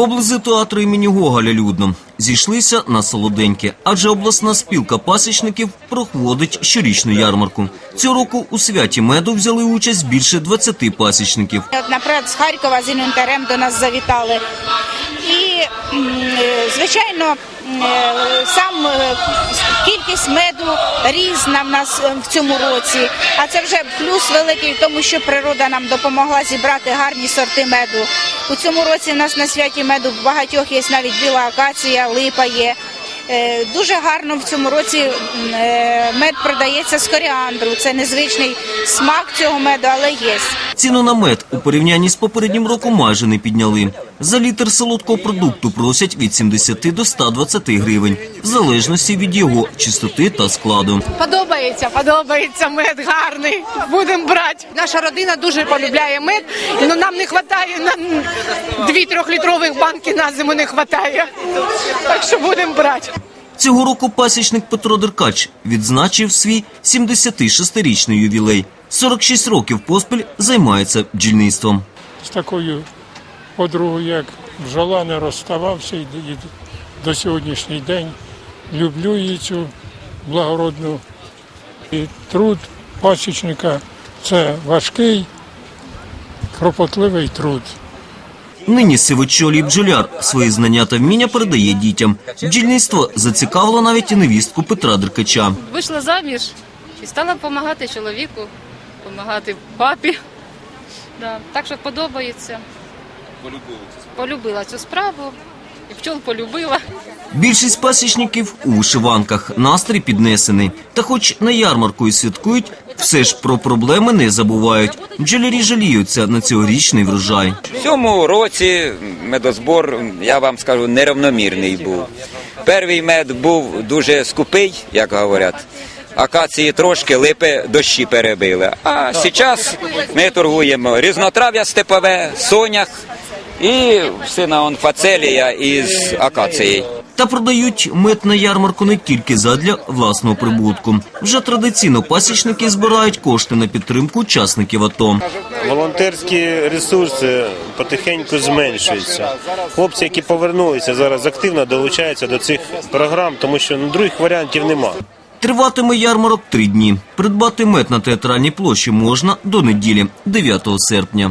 Поблизу театру імені Гоголя людно. Зійшлися на солоденьке, адже обласна спілка пасічників проходить щорічну ярмарку. Цього року у святі меду взяли участь більше 20 пасічників. Наприклад, з Харкова з інвентарем до нас завітали. І, е, звичайно, е, сам е, кількість меду різна в нас е, в цьому році. А це вже плюс великий, тому що природа нам допомогла зібрати гарні сорти меду. У цьому році в нас на святі меду в багатьох є навіть біла акація, липа є. Е, Дуже гарно в цьому році е, мед продається з коріандру. Це незвичний смак цього меду, але є. Ціну на мед у порівнянні з попереднім роком майже не підняли. За літр солодкого продукту просять від 70 до 120 гривень, в залежності від його чистоти та складу. Подобається, подобається мед гарний. Будемо брати. Наша родина дуже полюбляє мед. Ну нам не вистачає на дві трьохлітрових банки на зиму не вистачає. Так що будемо брати. Цього року пасічник Петро Деркач відзначив свій 76-річний ювілей. 46 років поспіль займається бджільництвом. з такою подругою, як бджола, не розставався і до сьогоднішній день. Люблю її цю благородну. І труд пасічника це важкий, кропотливий труд. Нині сивочолій бджоляр свої знання та вміння передає дітям. Бджільництво зацікавило навіть і невістку Петра Деркача. вийшла заміж і стала допомагати чоловіку, допомагати папі. Да. Так що подобається. Полюбила цю справу, і пчол полюбила. Більшість пасічників у вишиванках, настрій піднесений. Та хоч на ярмарку і святкують, все ж про проблеми не забувають. Бджолярі жаліються на цьогорічний врожай. В цьому році медозбор, я вам скажу, неравномірний був. Перший мед був дуже скупий, як говорять. Акації трошки липи дощі перебили. А зараз ми торгуємо різнотрав'я степове, сонях і сина онфацелія із акацією. Та продають мед на ярмарку не тільки задля власного прибутку. Вже традиційно пасічники збирають кошти на підтримку учасників АТО. Волонтерські ресурси потихеньку зменшуються. Хлопці, які повернулися, зараз активно долучаються до цих програм, тому що ну, других варіантів нема. Триватиме ярмарок три дні. Придбати мед на театральній площі можна до неділі, 9 серпня.